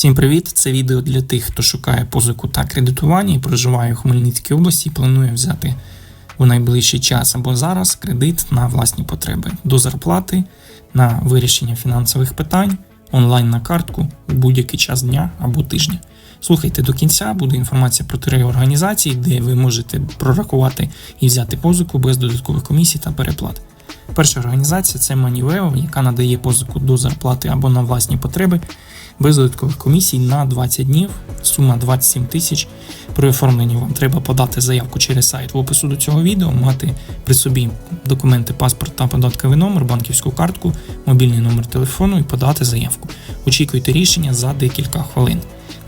Всім привіт! Це відео для тих, хто шукає позику та кредитування і проживає у Хмельницькій області і планує взяти у найближчий час або зараз кредит на власні потреби до зарплати, на вирішення фінансових питань, онлайн на картку у будь-який час дня або тижня. Слухайте до кінця, буде інформація про три організації, де ви можете прорахувати і взяти позику без додаткових комісій та переплат. Перша організація це Moneyveo, яка надає позику до зарплати або на власні потреби без додаткових комісій на 20 днів. Сума 27 тисяч. При оформленні вам треба подати заявку через сайт в опису до цього відео, мати при собі документи, паспорт та податковий номер, банківську картку, мобільний номер телефону і подати заявку. Очікуйте рішення за декілька хвилин.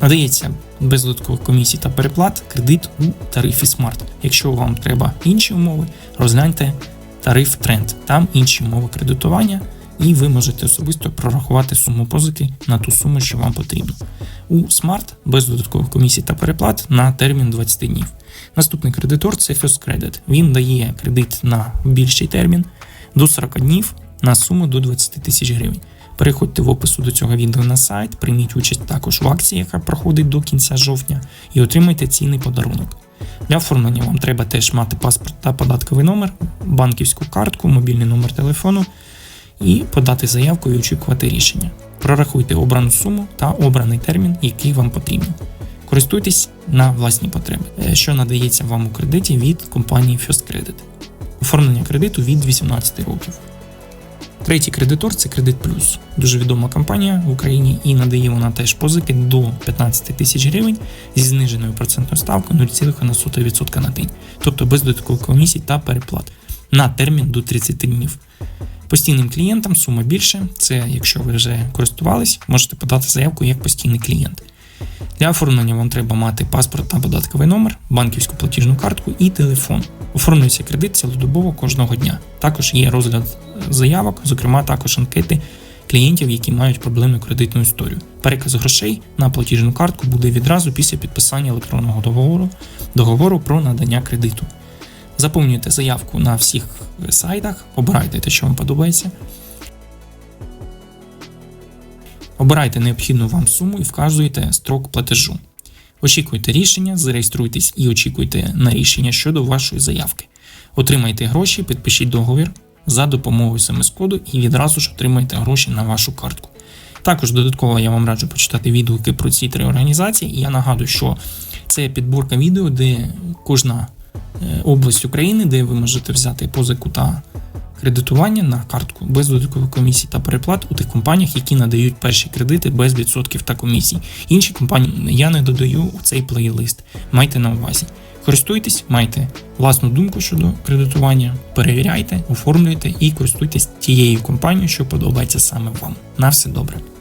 Надається без додаткових комісій та переплат кредит у тарифі Smart. Якщо вам треба інші умови, розгляньте тариф Тренд. Там інші умови кредитування, і ви можете особисто прорахувати суму позики на ту суму, що вам потрібно. У Smart без додаткових комісій та переплат на термін 20 днів. Наступний кредитор це First Credit. Він дає кредит на більший термін до 40 днів на суму до 20 тисяч гривень. Переходьте в опису до цього відео на сайт, прийміть участь також в акції, яка проходить до кінця жовтня, і отримайте цінний подарунок. Для оформлення вам треба теж мати паспорт та податковий номер, банківську картку, мобільний номер телефону і подати заявку і очікувати рішення. Прорахуйте обрану суму та обраний термін, який вам потрібен. Користуйтесь на власні потреби, е, що надається вам у кредиті від компанії First Credit. Оформлення кредиту від 18 років. Третій кредитор це Кредит Плюс. Дуже відома компанія в Україні і надає вона теж позики до 15 тисяч гривень зі зниженою процентною ставкою 0,1% на день, тобто без додаткових комісій та переплат на термін до 30 днів. Постійним клієнтам сума більше. Це якщо ви вже користувались, можете подати заявку як постійний клієнт. Для оформлення вам треба мати паспорт та податковий номер, банківську платіжну картку і телефон. Оформлюється кредит цілодобово кожного дня. Також є розгляд заявок, зокрема також анкети клієнтів, які мають проблемну кредитну історію. Переказ грошей на платіжну картку буде відразу після підписання електронного договору, договору про надання кредиту. Заповнюйте заявку на всіх сайтах, обирайте те, що вам подобається. Обирайте необхідну вам суму і вказуєте строк платежу. Очікуйте рішення, зареєструйтесь і очікуйте на рішення щодо вашої заявки. Отримайте гроші, підпишіть договір за допомогою смс-коду і відразу ж отримайте гроші на вашу картку. Також додатково я вам раджу почитати відгуки про ці три організації. І я нагадую, що це підборка відео, де кожна область України, де ви можете взяти позику та кредитування на картку без додаткових комісій та переплат у тих компаніях, які надають перші кредити без відсотків та комісій. Інші компанії я не додаю у цей плейлист. Майте на увазі. Користуйтесь, майте власну думку щодо кредитування, перевіряйте, оформлюйте і користуйтесь тією компанією, що подобається саме вам. На все добре.